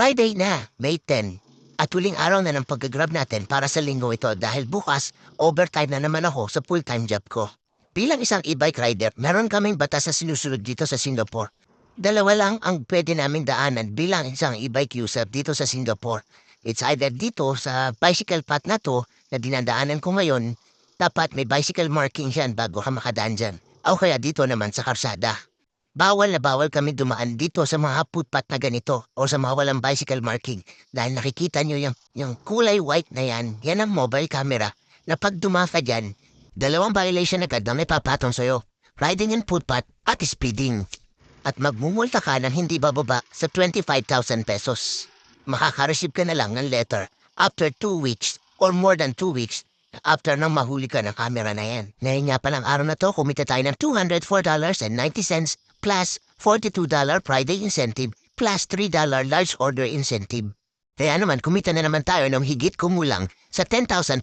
Friday na, May 10. At huling araw na ng pag-grab natin para sa linggo ito dahil bukas, overtime na naman ako sa full-time job ko. Bilang isang e-bike rider, meron kaming batas na sinusunod dito sa Singapore. Dalawa lang ang pwede naming daanan bilang isang e-bike user dito sa Singapore. It's either dito sa bicycle path na to na dinadaanan ko ngayon, dapat may bicycle marking dyan bago ka makadaan dyan. O kaya dito naman sa karsada. Bawal na bawal kami dumaan dito sa mga footpath na ganito o sa mga walang bicycle marking dahil nakikita nyo yung, yung kulay white na yan, yan ang mobile camera na pag dumaka dyan, dalawang violation agad na may papatong sa'yo. Riding in footpath at speeding. At magmumulta ka ng hindi bababa sa 25,000 pesos. Makaka-receive ka na lang ng letter after 2 weeks or more than 2 weeks after nang mahuli ka ng camera na yan. Ngayon nga palang araw na to, kumita tayo ng $204.90 plus $42 Friday incentive plus $3 large order incentive. Kaya naman, kumita na naman tayo ng higit kumulang sa 10,500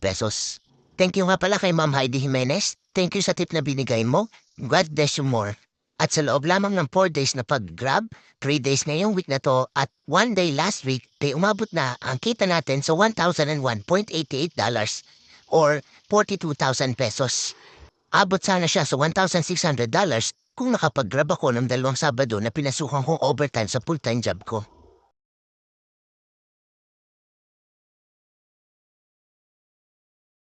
pesos. Thank you nga pala kay Ma'am Heidi Jimenez. Thank you sa tip na binigay mo. God bless you more. At sa loob lamang ng 4 days na pag-grab, 3 days ngayong week na to at 1 day last week, ay umabot na ang kita natin sa $1,001.88 or 42,000 pesos. Abot sana siya sa $1,600 kung nakapag-grab ako ng dalawang Sabado na pinasukan kong overtime sa full-time job ko.